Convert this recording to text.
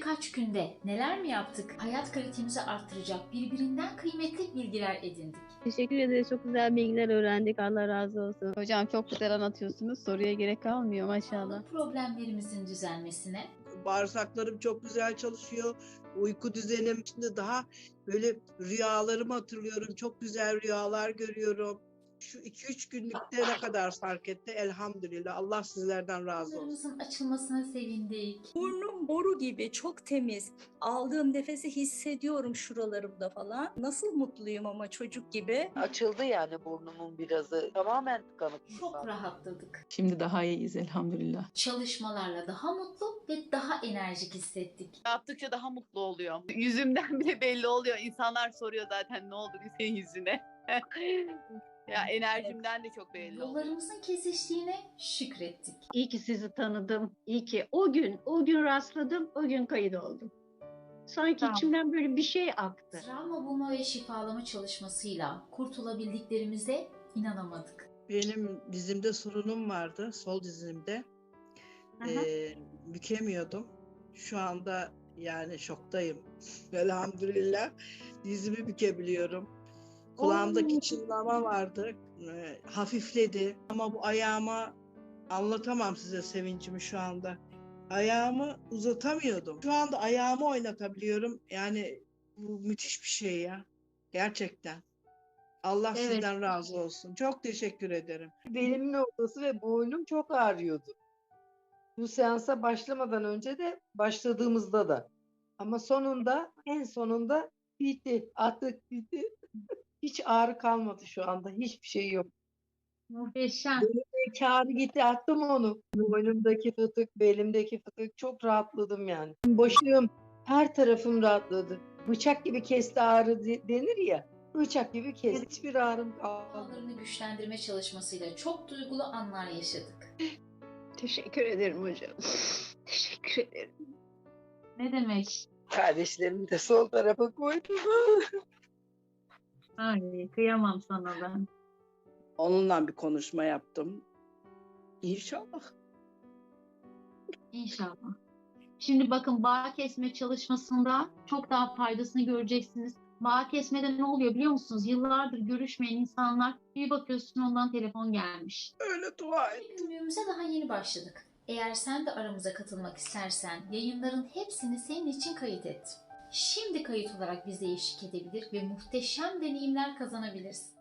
birkaç günde neler mi yaptık? Hayat kalitemizi arttıracak birbirinden kıymetli bilgiler edindik. Teşekkür ederiz. Çok güzel bilgiler öğrendik. Allah razı olsun. Hocam çok güzel anlatıyorsunuz. Soruya gerek kalmıyor maşallah. Problemlerimizin düzelmesine, Bağırsaklarım çok güzel çalışıyor. Uyku düzenim şimdi daha böyle rüyalarımı hatırlıyorum. Çok güzel rüyalar görüyorum. Şu 2-3 günlükte ne kadar fark etti elhamdülillah. Allah sizlerden razı olsun. açılmasına sevindik. Burnum boru gibi çok temiz. Aldığım nefesi hissediyorum şuralarımda falan. Nasıl mutluyum ama çocuk gibi. Açıldı yani burnumun birazı. Tamamen tıkanık. Çok rahatladık. Şimdi daha iyiyiz elhamdülillah. Çalışmalarla daha mutlu ve daha enerjik hissettik. Yaptıkça daha mutlu oluyor. Yüzümden bile belli oluyor. İnsanlar soruyor zaten ne oldu senin yüzüne. ya enerjimden de çok belli oluyor. Yollarımızın kesiştiğine şükrettik. İyi ki sizi tanıdım. İyi ki o gün, o gün rastladım, o gün kayıt oldum. Sanki Tamam. içimden böyle bir şey aktı. Travma bulma ve şifalama çalışmasıyla kurtulabildiklerimize inanamadık. Benim dizimde sorunum vardı. Sol dizimde. Aha. Ee, bükemiyordum. Şu anda yani şoktayım. Elhamdülillah. Dizimi bükebiliyorum. Kulağımdaki çınlama vardı. ee, hafifledi. Ama bu ayağıma anlatamam size sevincimi şu anda. Ayağımı uzatamıyordum. Şu anda ayağımı oynatabiliyorum. Yani bu müthiş bir şey ya. Gerçekten. Allah Evet. sizden razı olsun. Çok teşekkür ederim. belimin ortası ve boynum çok ağrıyordu. Bu seansa başlamadan önce de başladığımızda da. Ama sonunda en sonunda bitti. Artık bitti. Hiç ağrı kalmadı şu anda. Hiçbir şey yok. Muhteşem. Ağrı gitti attım onu. Boynumdaki fıtık, belimdeki fıtık çok rahatladım yani. Başım her tarafım rahatladı. Bıçak gibi kesti ağrı de- denir ya. Bıçak gibi kesti. Hiçbir ağrım kalmadı. Güçlendirme çalışmasıyla çok duygulu anlar yaşadık. Teşekkür ederim hocam. Teşekkür ederim. Ne demek? Kardeşlerimi de sol tarafa koydum. Ay kıyamam sana ben. Onunla bir konuşma yaptım. İnşallah. İnşallah. Şimdi bakın bağ kesme çalışmasında çok daha faydasını göreceksiniz. Bağ kesmede ne oluyor biliyor musunuz? Yıllardır görüşmeyen insanlar bir bakıyorsun ondan telefon gelmiş. Öyle dua et. Günlüğümüze daha yeni başladık. Eğer sen de aramıza katılmak istersen yayınların hepsini senin için kayıt et. Şimdi kayıt olarak bize eşlik edebilir ve muhteşem deneyimler kazanabilirsin.